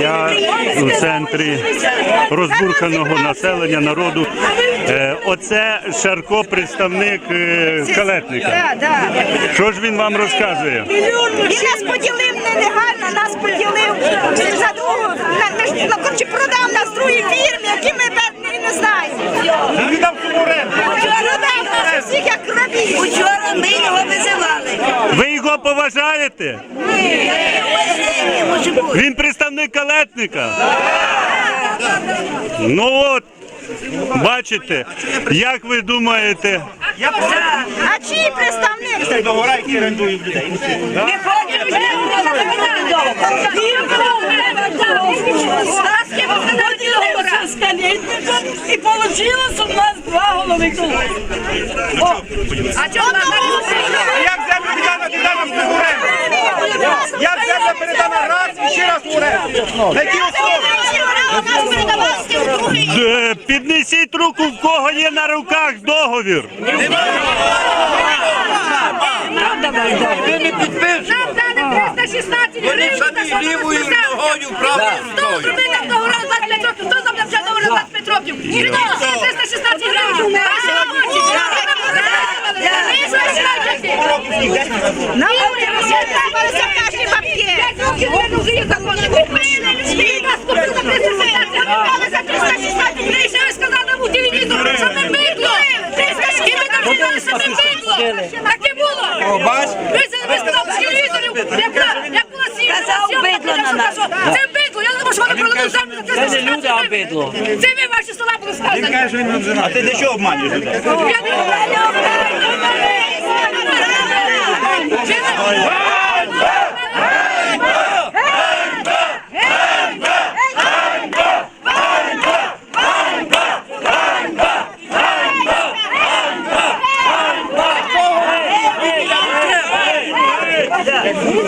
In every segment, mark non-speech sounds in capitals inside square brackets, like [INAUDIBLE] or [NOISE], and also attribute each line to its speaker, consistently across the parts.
Speaker 1: Я у центрі розбурханого населення народу. Е, Оце Шарко, представник е, калетника. Що ж він вам розказує?
Speaker 2: Він нас поділив нелегально, нас поділив за другу. на- коротше, продав нас другій фірмі, які ми не знаємо.
Speaker 3: Віддав суму ренту.
Speaker 2: Нас як крабів.
Speaker 4: Учора ми його визивали.
Speaker 1: Ви його поважаєте?
Speaker 4: Не може бути.
Speaker 1: Він представник калетника. Ну от, бачите, як ви думаєте,
Speaker 2: А чий представник?
Speaker 3: Договора, які орендують людей.
Speaker 4: Ми хочемо, щоб
Speaker 5: І получилось у нас два голови
Speaker 4: А чого
Speaker 3: Як земля віддана, віддана в оренду? Як земля передана раз і ще раз? На які основи?
Speaker 1: Е, піднесіть руку, в кого є на руках договір.
Speaker 6: Ви не підпишете.
Speaker 4: Нам дали 316 гривень, що ми
Speaker 6: лівою ногою, правою
Speaker 4: Хто
Speaker 6: ногою.
Speaker 4: зробив нам договор на 25 років? Хто зробив вже договор на 25 років? Ніхто. 316 гривень. Ваші робочі.
Speaker 2: На
Speaker 4: закони. Купили, нас купили за 316, а ми дали за 316 гривень. Ще ви сказали у телевізору, що ми бидло. І ми там сказали, що ми бидло. Так і було. Ви за- ви телевізору, як була- сім'я.
Speaker 5: Казав бидло на нас.
Speaker 4: Це бидло, я не можу, що вони продали землю
Speaker 5: Це не люди, а бидло.
Speaker 4: Це ви ваші слова були сказані.
Speaker 3: А ти для чого обманюєш людей?
Speaker 4: Я не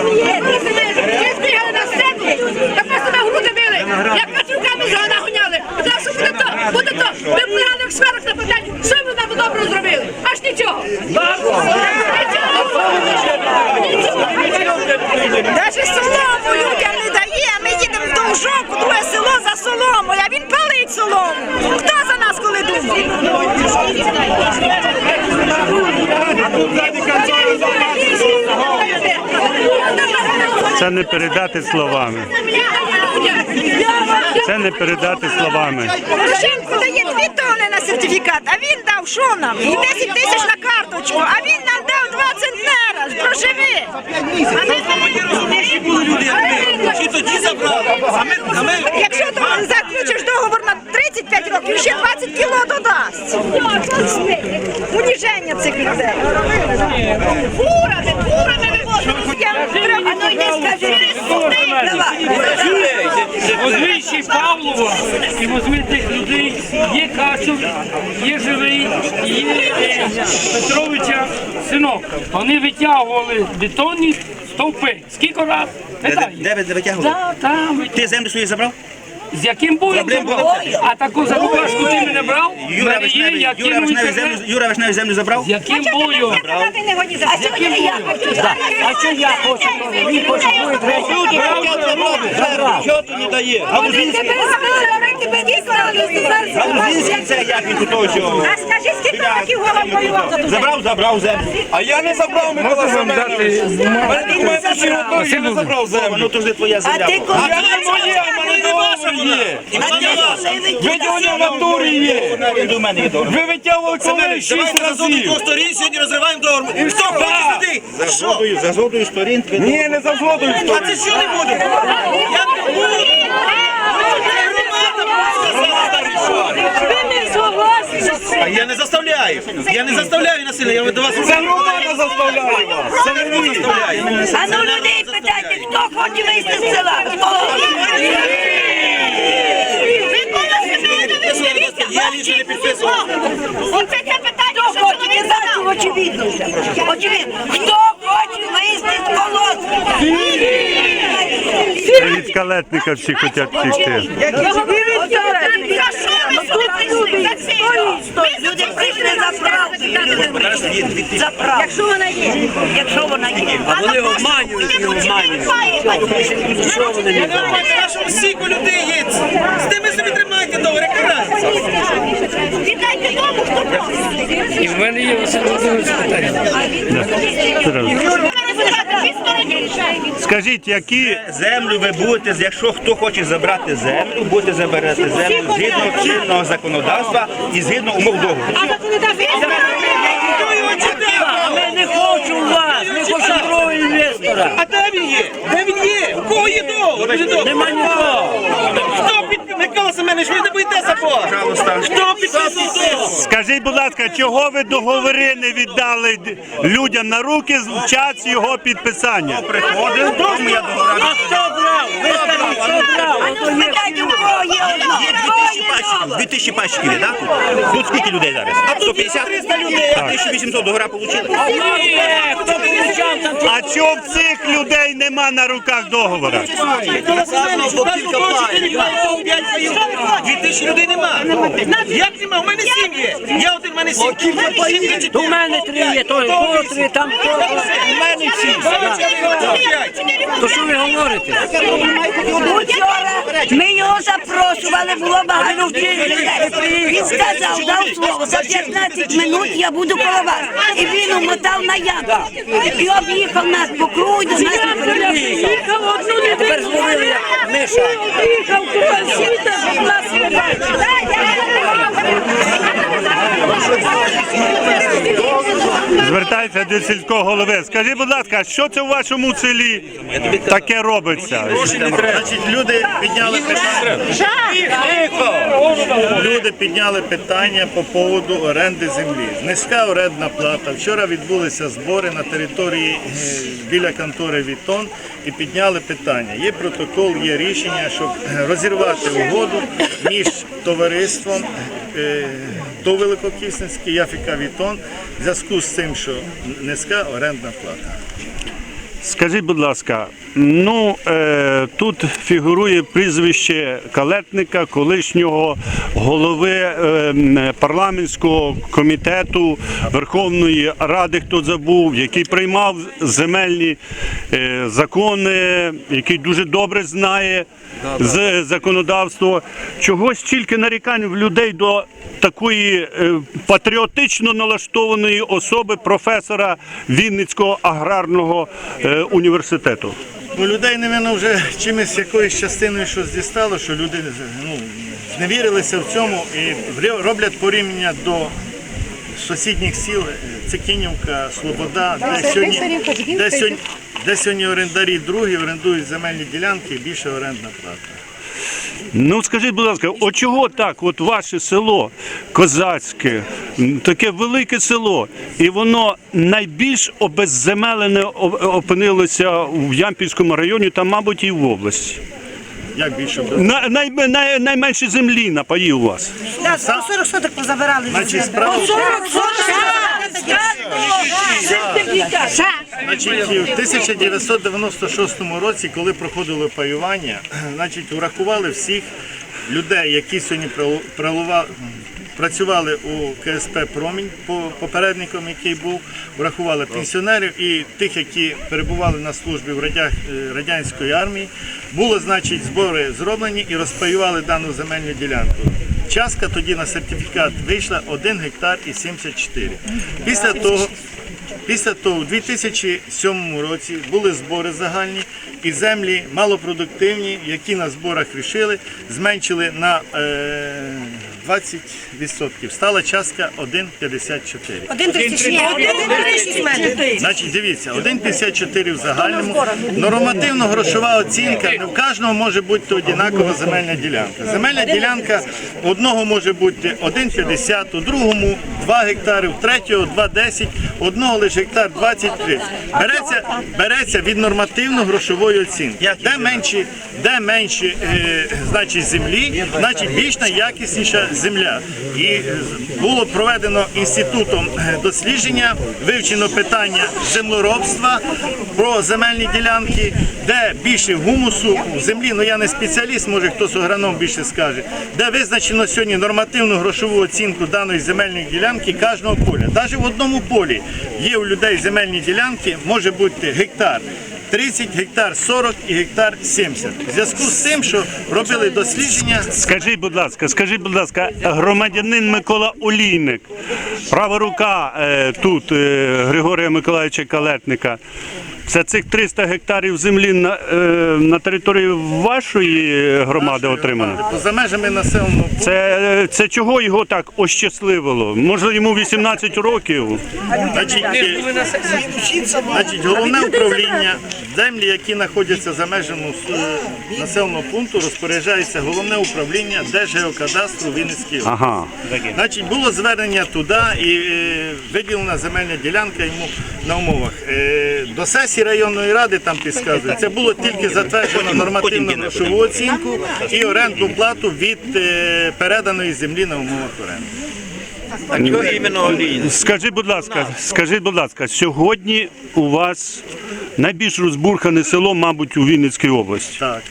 Speaker 4: Ви збігали на сцену, та просто на груди били, як кацюками з гана гоняли. Та що буде то, буде то. Ви пляли в сферах на питання, що ви нам добре зробили? Аж нічого. Нічого.
Speaker 2: Навіть солому людям не дає, а ми їдемо в Довжок, у друге село за соломою, а він палить солому. Хто за нас коли думав?
Speaker 1: Це не передати словами. Це не передати словами.
Speaker 2: Жінку дає дві тони на сертифікат, а він дав що нам? І 10 тисяч на карточку, а він нам дав 2 центнера. Проживи.
Speaker 6: Чи тоді забрали?
Speaker 2: Якщо ти заключиш договор на 35 років, ще 20 кіло додасть. Уніження цих людей.
Speaker 4: Фурами, фурами вивозили.
Speaker 2: А ну.
Speaker 5: Возвищий Павлова і возьми тих людей. Є Качур, є живий, є Петровича синок. Вони витягували бетонні стовпи. Скільки раз?
Speaker 3: Де ви витягували?
Speaker 5: Да, там.
Speaker 3: Ти землю свою забрав?
Speaker 5: З яким боєм
Speaker 3: Проблем
Speaker 5: забрав?
Speaker 3: було.
Speaker 5: А таку зарубашку ти мене брав?
Speaker 3: Юра
Speaker 5: мене є, я
Speaker 3: Юра Вишневий землю,
Speaker 5: інтернет.
Speaker 3: Юра Вишневий землю забрав?
Speaker 5: З яким боєм?
Speaker 4: А сьогодні я хочу.
Speaker 5: А що я хочу? Він хоче бути третій.
Speaker 3: Що ти не дає? А Грузинський? А Грузинський це як він тут того чого?
Speaker 2: А скажи, скільки років
Speaker 3: Забрав, забрав землю.
Speaker 6: А я не забрав Микола Семенович. Мене документи ще готові, я не забрав землю.
Speaker 3: Ну то ж не твоя земля.
Speaker 4: ти
Speaker 3: була.
Speaker 6: А це не моє, а мене договор є. Виділення в натурі є. Ви витягували коли шість разів.
Speaker 7: сторін сьогодні розриваємо договор. Хто хоче сюди?
Speaker 3: За згодою, за згодою сторін.
Speaker 6: Ні, не за згодою.
Speaker 7: А це що не буде? Як не буде? А я не заставляю. Я не заставляю насилля, я до вас
Speaker 6: Це громада заставляє вас. Це не ви заставляє.
Speaker 4: А ну людей питайте, хто хоче вийти з села? Хто?
Speaker 7: Я нічого не підписував.
Speaker 4: Оце це питання, що чоловік задав. Очевидно вже. Очевидно. Хто хоче вийти з колодки?
Speaker 1: Від калетника всі хочуть втікти.
Speaker 2: Люди прийшли за правду. За правду. Якщо вона є. Якщо вона є.
Speaker 6: А вони обманюють і обманюють. Що вони не знають?
Speaker 7: Людей є. З тими собі добре, карайте.
Speaker 2: Віддайте дому, хто просить.
Speaker 5: І в мене є Василь Володимирович питання.
Speaker 1: Скажіть, які
Speaker 7: Землю ви будете, якщо хто хоче забрати землю, будете забирати землю згідно чинного законодавства і згідно умов договору.
Speaker 6: А ми не хочемо вас, ми хочемо другого інвестора.
Speaker 7: А де він є? Де він є? У кого є договор?
Speaker 6: Нема нікого.
Speaker 7: Микола Семенович, ви не боїтеся Бога? Хто підписав?
Speaker 1: Скажіть, будь ласка, чого ви договори не віддали людям на руки в час його підписання?
Speaker 7: Приходив, тому я договор.
Speaker 6: А хто брав? Ви скажіть, хто брав? Є
Speaker 2: Спитайте, у кого є одно.
Speaker 7: Є 2000 пачків, 2000 пачків, так? Тут скільки людей зараз? 150 300 людей, 1800 договора отримали.
Speaker 6: Є, хто кричав?
Speaker 1: А чого в цих людей нема на руках договора?
Speaker 7: Микола Семенович, у нас у 5 тисяч людей нема. Як нема? У мене сім є. Я один, у мене сім.
Speaker 6: У мене три є, то того три, там. У мене сім. То що ви говорите?
Speaker 2: Ми його запрошували, було багато людей. Він сказав, дав слово, за 15 минут я буду коло вас. І він умотав на яму. І об'їхав нас по кругу, до нас не приїхав.
Speaker 6: Миша.
Speaker 1: Звертайся до сільського голови. Скажіть, будь ласка, що це у вашому селі таке робиться?
Speaker 8: Значить, люди підняли питання. Люди підняли питання по поводу оренди землі. Низька орендна плата. Вчора відбулися збори на території е, біля контори Вітон і підняли питання. Є протокол, є рішення, щоб е, розірвати угоду між товариством. до То Великокісненський Яфіка Вітон в зв'язку з цим, що низька орендна плата.
Speaker 1: Скажіть, будь ласка, ну е, тут фігурує прізвище калетника, колишнього голови е, парламентського комітету Верховної Ради, хто забув, який приймав земельні е, закони, який дуже добре знає з законодавство. Чогось тільки нарікань в людей до такої е, патріотично налаштованої особи професора Вінницького аграрного е, університету.
Speaker 8: Ну, людей, напевно, вже чимось якоюсь частиною щось дістало, що люди ну, зневірилися в цьому і роблять порівняння до сусідніх сіл е, Цикінівка, Слобода, де сьогодні, де сьогодні, де сьогодні орендарі другі орендують земельні ділянки і більше орендна плата.
Speaker 1: Ну скажіть, будь ласка, от чого так? От ваше село козацьке, таке велике село, і воно найбільш обезземелене опинилося в Ямпільському районі та, мабуть, і в області.
Speaker 8: Як більше?
Speaker 1: На, най, най, найменше землі на паї у вас.
Speaker 2: Да, 40 соток позабирали.
Speaker 8: Значить, справа, в 1996 році, коли проходило паювання, [CLEARS THROAT] значить, урахували всіх людей, які сьогодні працювали у КСП Промінь по попередником, який був, урахували пенсіонерів і тих, які перебували на службі в е, радянської армії. Були, значить, збори зроблені і розпаювали дану земельну ділянку. Частка тоді на сертифікат вийшла 1 гектар і 74. Після того Після того, у 2007 році були збори загальні і землі малопродуктивні, які на зборах рішили, зменшили на е, 20%. Стала частка 1,54.
Speaker 2: Один тисяч, ні, один тисяч мене.
Speaker 8: Значить, дивіться, 1,54 в загальному. Нормативно-грошова оцінка не в кожного може бути однакова земельна ділянка. Земельна ділянка одного може бути 1,50, у другому 2 гектари, у третього 2,10, у одного лише гектар 23. Береться, береться від нормативно-грошової оцінки. Де менші, де менші е, значить, землі, значить більш якісніша земля. І е, було проведено інститутом е, дослідження, вивчено питання землеробства про земельні ділянки, де більше гумусу в землі, ну я не спеціаліст, може хтось агроном більше скаже, де визначено сьогодні нормативну грошову оцінку даної земельної ділянки кожного поля. Навіть в одному полі є у людей земельні ділянки, може бути гектар. 30 гектар 40 і гектар 70. В зв'язку з тим, що робили дослідження,
Speaker 1: Скажіть, будь ласка, скажіть, будь ласка, громадянин Микола Олійник, права рука е, тут е, Григорія Миколаївича Калетника. Це цих 300 гектарів землі на, е, на території вашої громади отримано?
Speaker 8: за межами населеного пункту,
Speaker 1: Це, це чого його так ощасливило? Може йому 18 років?
Speaker 8: значить, е, значить, головне управління землі, які знаходяться за межами е, населеного пункту, розпоряджається головне управління Держгеокадастру Вінницької області.
Speaker 1: Ага.
Speaker 8: Значить, було звернення туди і е, виділена земельна ділянка йому на умовах. Е, до сесії районної ради там підказує, це було тільки затверджено нормативну грошову оцінку і орендну плату від е, переданої землі на умовах оренди.
Speaker 1: Скажіть, будь ласка, скажіть, будь ласка, сьогодні у вас найбільш розбурхане село, мабуть, у Вінницькій області.
Speaker 8: Так.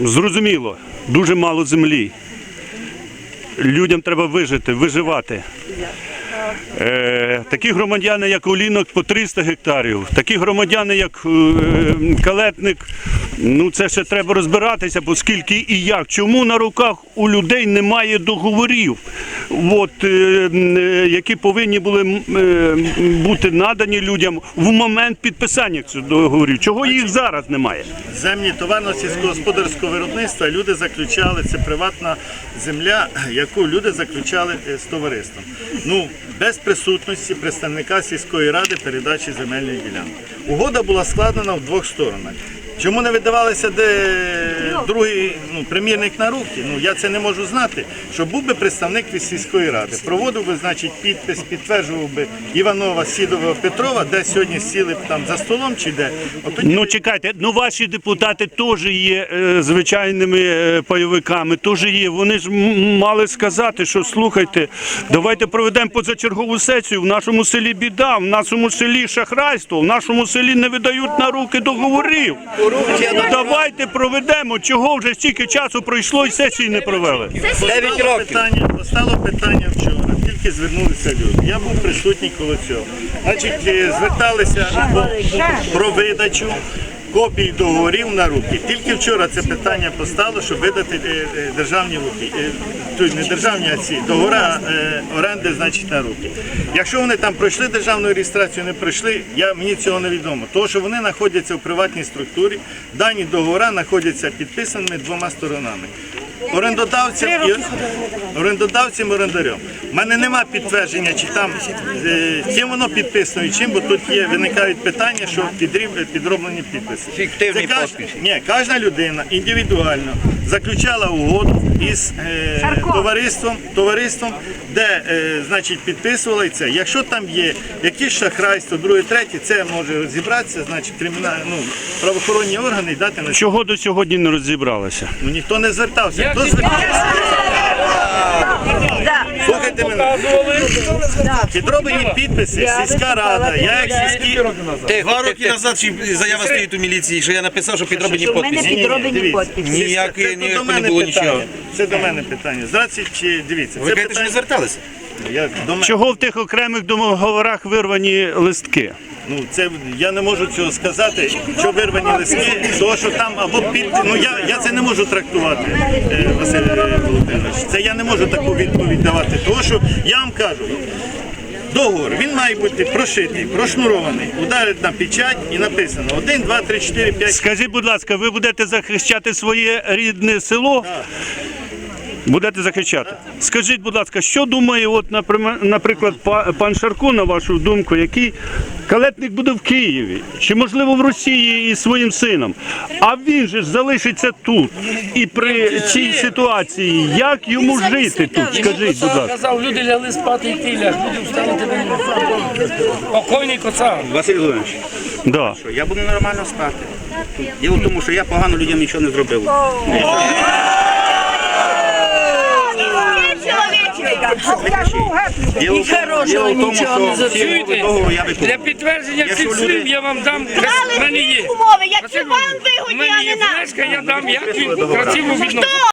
Speaker 1: Зрозуміло, дуже мало землі. Людям треба вижити, виживати. Е, такі громадяни, як Олінок, по 300 гектарів. Такі громадяни, як е, Калетник, ну це ще треба розбиратися, бо скільки і як. Чому на руках у людей немає договорів, от, е, які повинні були бути надані людям в момент підписання цих договорів? Чого їх зараз немає?
Speaker 8: Землі товарно-сільськогосподарського виробництва люди заключали, це приватна земля, яку люди заключали з товариством. Ну, без присутності представника сільської ради передачі земельної ділянки. Угода була складена в двох сторонах. Чому не видавалися де другий ну, примірник на руки? Ну я це не можу знати. Що був би представник від сільської ради, проводив би, значить, підпис, підтверджував би Іванова, Сідова, Петрова, де сьогодні сіли б там за столом чи де. От тоді
Speaker 1: Ну чекайте, ну ваші депутати теж є е, звичайними е, пайовиками, теж є. Вони ж м- мали сказати, що слухайте, давайте проведемо позачергову сесію. В нашому селі біда, в нашому селі шахрайство, в нашому селі не видають на руки договорів. Давайте проведемо. Чого вже стільки часу пройшло і сесії не провели?
Speaker 8: Постало питання, постало питання вчора. Тільки звернулися люди. Я був присутній коло цього. Значить, е, зверталися про видачу. Копій договорів на руки. Тільки вчора це питання постало, щоб видати е, е, державні руки. Е, не державні, а ці договори оренди, значить, на руки. Якщо вони там пройшли державну реєстрацію, не пройшли, я, мені цього не відомо. Тому що вони знаходяться в приватній структурі, дані договори знаходяться підписаними двома сторонами. Орендодавцям і орендодавцям орендарем. У мене нема підтвердження, чи там е, чим воно підписано і чим, бо тут є виникають питання, що підріб, підроблені підписи.
Speaker 7: Фіктивний
Speaker 8: Це каж- Ні, кожна людина індивідуально заключала угоду із е, товариством, товариством, де е, значить підписувала і це. Якщо там є якісь шахрайство, друге, третє, це може розібратися, значить кримінальні ну, правоохоронні органи і дати на
Speaker 1: Чого до сьогодні не розібралися?
Speaker 8: Ну ніхто не звертався. Хто звертався? Слухайте мене. Підроблені підписи, сільська рада, я як сільський...
Speaker 7: Два роки назад заява стоїть у міліції, що я написав, що підроблені
Speaker 2: У мене
Speaker 7: підписи.
Speaker 2: підроблені.
Speaker 8: Це до мене
Speaker 7: не було
Speaker 8: питання.
Speaker 7: нічого.
Speaker 8: Це до мене питання. Здрасте, чи дивіться,
Speaker 7: Ви
Speaker 8: це
Speaker 7: кажете, що не
Speaker 8: питання.
Speaker 7: зверталися?
Speaker 8: Я, до мене.
Speaker 1: Чого в тих окремих договорах вирвані листки?
Speaker 8: Ну, це я не можу цього сказати, що вирвані листки, того, що там або під. Ну я, я це не можу трактувати, е, Василь Володимирович. Це я не можу таку відповідь давати. Тому що я вам кажу. Договор він має бути прошитий, прошнурований, ударить на печать і написано 1, 2, 3, 4, 5.
Speaker 1: Скажіть, будь ласка, ви будете захищати своє рідне село? Будете захищати. Скажіть, будь ласка, що думає, от, наприклад, па- пан Шарко, на вашу думку, який калетник буде в Києві, чи можливо в Росії із своїм сином? А він же ж залишиться тут. І при цій ситуації, як йому жити тут? Скажіть, будь ласка.
Speaker 5: казав, люди лягли спати і ти ляг, люди встали тебе не Покойний коцар.
Speaker 1: Василь Володимирович, Да.
Speaker 3: я буду нормально спати. Діло в тому, що я погано людям нічого не зробив. Діло хорошого нічого не я
Speaker 4: Для підтвердження цих слів я вам дам. Красиві
Speaker 2: умови, які вам вигодні, а не нам.
Speaker 4: я дам, як він красиво відноситься.